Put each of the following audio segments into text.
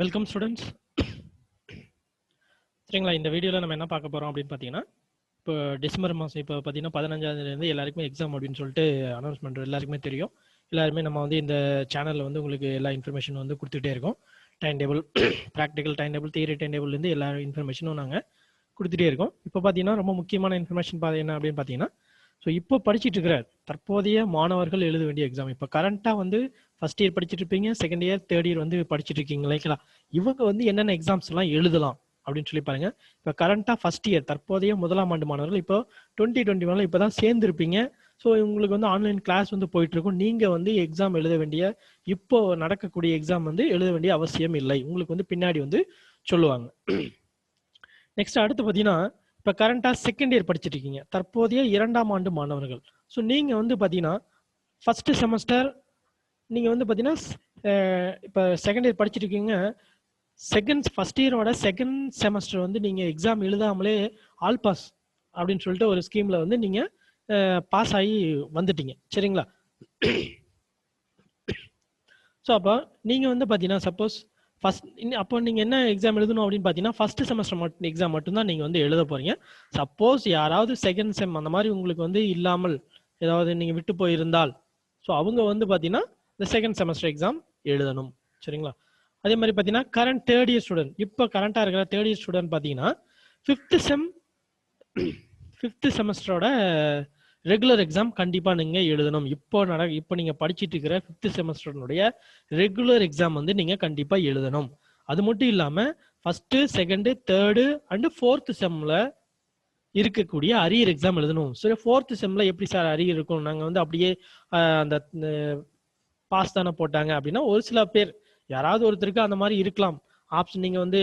Welcome students சரிங்களா இந்த வீடியோவில் நம்ம என்ன பார்க்க போகிறோம் அப்படின்னு பார்த்தீங்கன்னா இப்போ டிசம்பர் மாதம் இப்போ பார்த்தீங்கன்னா பதினஞ்சாந்தேதிலேருந்து எல்லாருக்குமே எக்ஸாம் அப்படின்னு சொல்லிட்டு அனௌன்ஸ்மெண்ட் எல்லாருக்குமே தெரியும். எல்லாருமே நம்ம வந்து இந்த சேனலில் வந்து உங்களுக்கு எல்லா இன்ஃபர்மேஷன் வந்து கொடுத்துட்டே இருக்கோம். Time table practical time table theory time டேபிள்லேருந்து எல்லா இன்ஃபர்மேஷனும் நாங்கள் கொடுத்துட்டே இருக்கோம். இப்போ பார்த்தீங்கன்னா ரொம்ப முக்கியமான இன்ஃபர்மேஷன் பார்த்தீங்கன்னா என்ன அப்படின்னு பார்த்தீங்கன்னா ஸோ இப்போ படிச்சுட்டு இருக்கிற தற்போதைய மாணவர்கள் எழுத வேண்டிய எக்ஸாம் இப்போ கரண்ட்டாக வந்து ஃபர்ஸ்ட் இயர் படிச்சுட்டு இருப்பீங்க செகண்ட் இயர் தேர்ட் இயர் வந்து படிச்சுட்டு இருக்கீங்க இவங்க வந்து என்னென்ன எக்ஸாம்ஸ் எல்லாம் எழுதலாம் அப்படின்னு சொல்லி பாருங்க. இப்போ கரண்ட்டாக ஃபர்ஸ்ட் இயர் தற்போதைய முதலாம் ஆண்டு மாணவர்கள் இப்போ டுவெண்ட்டி டுவெண்ட்டி ஒன்ல இப்போ தான் சேர்ந்துருப்பீங்க. ஸோ உங்களுக்கு வந்து ஆன்லைன் கிளாஸ் வந்து போயிட்டு இருக்கும் நீங்கள் வந்து எக்ஸாம் எழுத வேண்டிய இப்போ நடக்கக்கூடிய எக்ஸாம் வந்து எழுத வேண்டிய அவசியம் இல்லை. உங்களுக்கு வந்து பின்னாடி வந்து சொல்லுவாங்க. நெக்ஸ்ட் அடுத்து பார்த்தீங்கன்னா இப்போ கரண்ட்டாக செகண்ட் இயர் படிச்சிட்டு இருக்கீங்க தற்போதைய இரண்டாம் ஆண்டு மாணவர்கள். ஸோ நீங்கள் வந்து பார்த்தீங்கன்னா ஃபஸ்ட்டு செமஸ்டர் நீங்கள் வந்து பார்த்தீங்கன்னா இப்போ செகண்ட் இயர் படிச்சிட்டு இருக்கீங்க செகண்ட் ஃபஸ்ட் இயரோட செகண்ட் செமஸ்டர் வந்து நீங்கள் எக்ஸாம் எழுதாமலே ஆல் பாஸ் அப்படின்னு சொல்லிட்டு ஒரு ஸ்கீமில் வந்து நீங்கள் பாஸ் ஆகி வந்துட்டீங்க. சரிங்களா? ஸோ அப்போ நீங்கள் வந்து பார்த்தீங்கன்னா சப்போஸ் ஃபஸ்ட் அப்போ நீங்கள் என்ன எக்ஸாம் எழுதணும் அப்படின்னு பார்த்தீங்கன்னா ஃபர்ஸ்ட் செமஸ்டர் மட்டும் எக்ஸாம் மட்டும்தான் நீங்கள் வந்து எழுத போறீங்க. சப்போஸ் யாராவது செகண்ட் செம் அந்த மாதிரி உங்களுக்கு வந்து இல்லாமல் ஏதாவது நீங்கள் விட்டு போயிருந்தால் ஸோ அவங்க வந்து பார்த்தீங்கன்னா இந்த செகண்ட் செமஸ்டர் எக்ஸாம் எழுதணும். சரிங்களா? அதே மாதிரி பார்த்தீங்கன்னா கரண்ட் தேர்ட் இயர் ஸ்டூடெண்ட் இப்போ கரண்ட்டாக இருக்கிற தேர்ட் இயர் ஸ்டூடெண்ட் பார்த்தீங்கன்னா ஃபிஃப்த் செம் ஃபிஃப்த் செமஸ்டரோட ரெகுலர் எக்ஸாம் கண்டிப்பாக நீங்கள் எழுதணும். இப்போ நட இப்போ நீங்கள் படிச்சிட்டு இருக்கிற ஃபிஃப்த் செமஸ்டர்னுடைய ரெகுலர் எக்ஸாம் வந்து நீங்கள் கண்டிப்பாக எழுதணும். அது மட்டும் இல்லாமல் first second third and fourth செம்மில் இருக்கக்கூடிய அரியர் எக்ஸாம் எழுதணும். சரி ஃபோர்த்து செம்மில் எப்படி சார் அரியர் இருக்கும்? நாங்கள் வந்து அப்படியே அந்த பாஸ் தானே போட்டாங்க அப்படின்னா ஒரு சில பேர் யாராவது ஒருத்தருக்கு அந்த மாதிரி இருக்கலாம். ஆப்ஷன் நீங்கள் வந்து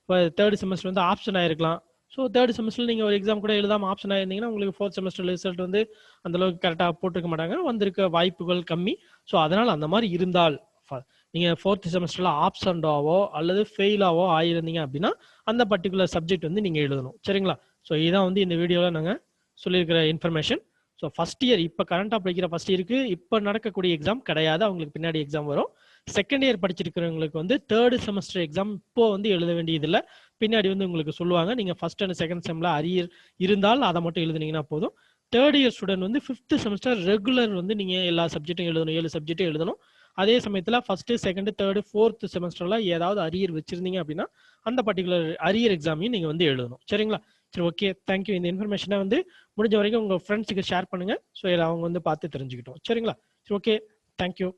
இப்போ தேர்ட் செமஸ்டர் வந்து ஆப்ஷன் ஆயிருக்கலாம். ஸோ தேர்ட் செமஸ்டர்ல நீங்கள் ஒரு எக்ஸாம் கூட எழுதாமல் ஆப்ஷன் ஆயிருந்தீங்கன்னா உங்களுக்கு ஃபோர்த் செமஸ்டர் ரிசல்ட் வந்து அந்த அளவுக்கு கரெக்டாக போட்டிருக்க மாட்டாங்க. வந்திருக்க வாய்ப்புகள் கம்மி. ஸோ அதனால் அந்த மாதிரி இருந்தால் நீங்கள் ஃபோர்த் செமஸ்டரில் ஆப்ஷன்டாவோ அல்லது ஃபெயிலாவோ ஆயிருந்தீங்க அப்படின்னா அந்த பர்டிகுலர் சப்ஜெக்ட் வந்து நீங்கள் எழுதணும். சரிங்களா? ஸோ இதான் வந்து இந்த வீடியோவில் நாங்கள் சொல்லியிருக்கிற இன்ஃபர்மேஷன் ஸோ ஃபஸ்ட் இயர் இப்போ கரண்டாக படிக்கிற ஃபஸ்ட் இயருக்கு இப்போ நடக்கக்கூடிய எக்ஸாம் கிடையாது. அவங்களுக்கு பின்னாடி எக்ஸாம் வரும். செகண்ட் இயர் படிச்சிருக்கிறவங்களுக்கு வந்து தேர்டு செமஸ்டர் எக்ஸாம் இப்போ வந்து எழுத வேண்டியதில்லை. பின்னாடி வந்து உங்களுக்கு சொல்லுவாங்க. நீங்கள் ஃபர்ஸ்ட் அண்ட் செகண்ட் செம்ல அரியர் இருந்தால் அதை மட்டும் எழுதுனீங்கன்னா போதும். தேர்ட் இயர் ஸ்டூடெண்ட் வந்து ஃபிஃப்த் செமஸ்டர் ரெகுலர் வந்து நீங்கள் எல்லா சப்ஜெக்ட்டும் எழுதணும். ஏழு சப்ஜெக்ட்டும் எழுதணும். அதே சமயத்தில் ஃபஸ்ட்டு செகண்ட் தேர்டு ஃபோர்த் செமஸ்டர்ல ஏதாவது அரியர் வச்சிருந்தீங்க அப்படின்னா அந்த பர்டிகுலர் அரியர் எக்ஸாமையும் நீங்கள் வந்து எழுதணும். சரிங்களா? சரி ஓகே தேங்க்யூ இந்த இன்ஃபர்மேஷனை வந்து முடிஞ்ச வரைக்கும் உங்கள் ஃப்ரெண்ட்ஸுக்கு ஷேர் பண்ணுங்க. ஸோ அவங்க வந்து பார்த்து தெரிஞ்சுக்கிட்டோம். சரிங்களா? சரி ஓகே தேங்க்யூ